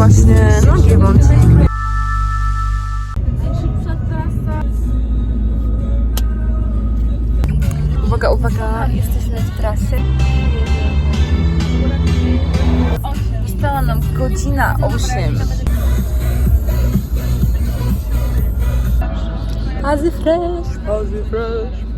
właśnie nogi włączyć. Uwaga, uwaga, jesteśmy w trasie. Została nam godzina 8. Hazy fresh, hazy fresh.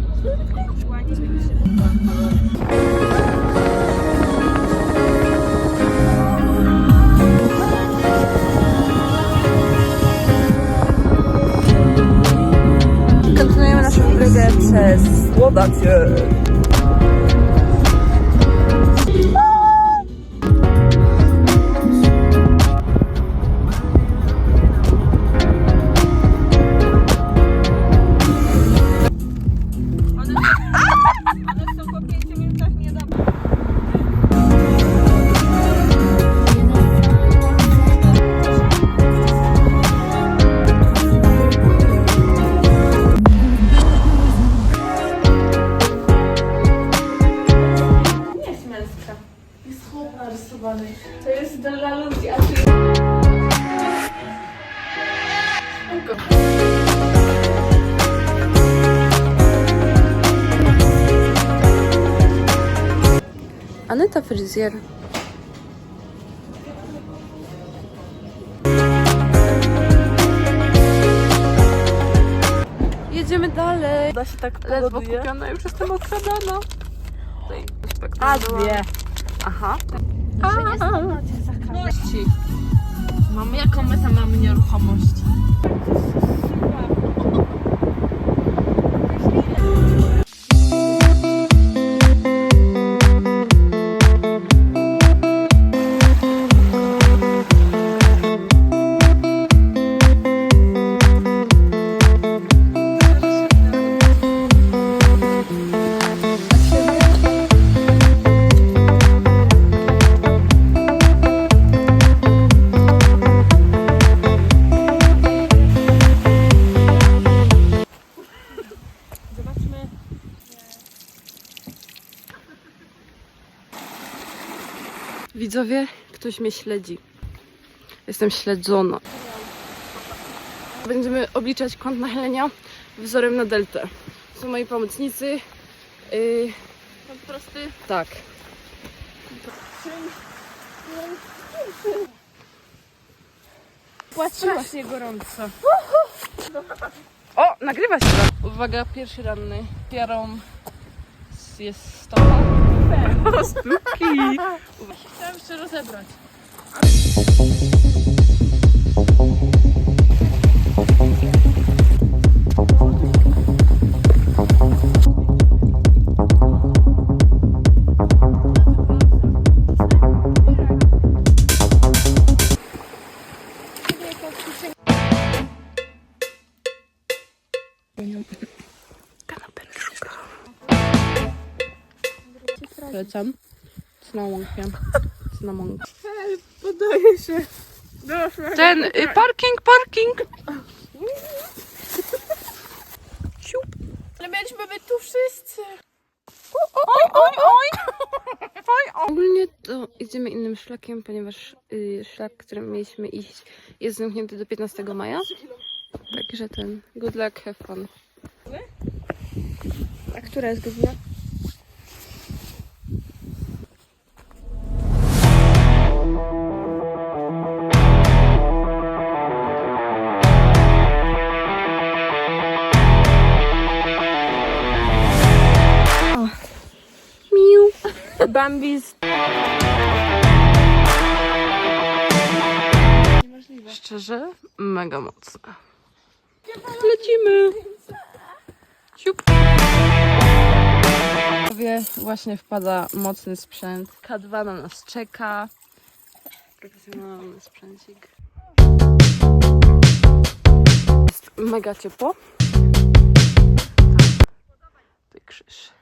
Well, that's good. Narysowany. To jest dla ludzi, a ty... Spoko. Aneta Fryzjer. Jedziemy dalej. Da się tak Ledwo pogoduje. kupiona, już jestem okradana. Tutaj inspektor A dwie. Aha. Ci. Mamy jaką my tam mamy nieruchomość? Widzowie, ktoś mnie śledzi. Jestem śledzona. Będziemy obliczać kąt nachylenia wzorem na deltę. Są moi pomocnicy. Yy, Pan prosty. tak. Strasznie gorąco. O, nagrywa się. Uwaga, pierwszy ranny. Jarą jest stopą. Spooky. Chciałam jeszcze rozebrać. Polecam. Cynamonkę. Cynamonkę. Podaje się. Proszę. Ten, y, parking, parking. Siup. Ale mieliśmy być tu wszyscy. Oj, oj, oj. oj. Ogólnie to idziemy innym szlakiem, ponieważ y, szlak, którym mieliśmy iść jest zamknięty do 15 maja. Także ten, good luck, have fun. A która jest godzina? Bambis. Szczerze, mega mocne. Lecimy! Siup! Wie, właśnie wpada mocny sprzęt. K2 na nas czeka. Profesjonalny sprzęcik. Jest mega ciepło. Tutaj krzyż.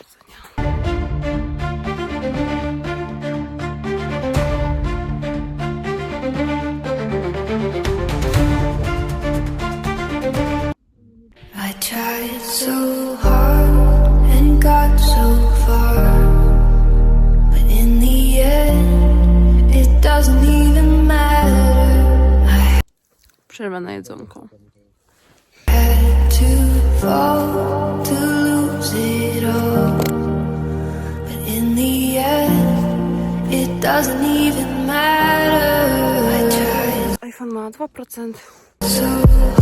matter. I tried iPhone ma 2%, so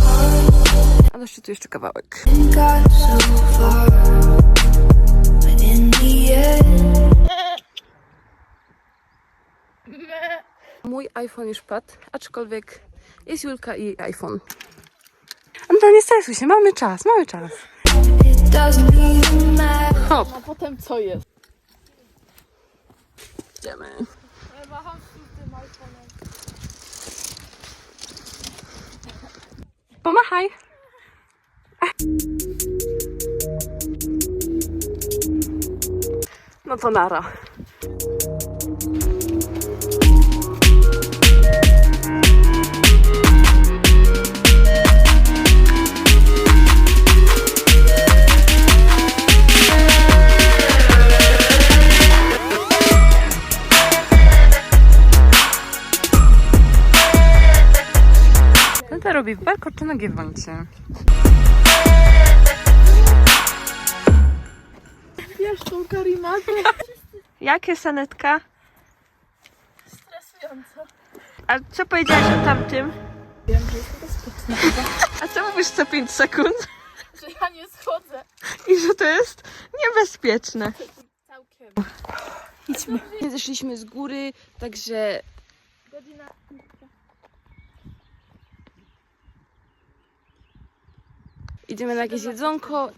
hard ale jeszcze kawałek. Mój iPhone już padł, aczkolwiek jest Julka i iPhone. No nie stresuj się, mamy czas, mamy czas. Hop, A potem co jest? idziemy. Pomachaj. No to nara. Robi w belko czy na giewoncie? Wiesz tą karimatę? Jakie sanetka? Stresująco. A co powiedziałaś o tamtym? Wiem, że jest bezpieczne. A co mówisz co 5 sekund? Że ja nie schodzę. I że to jest niebezpieczne. Całkiem. Nie zeszliśmy z góry, także Godzina. Idziemy na jakieś jedzonko.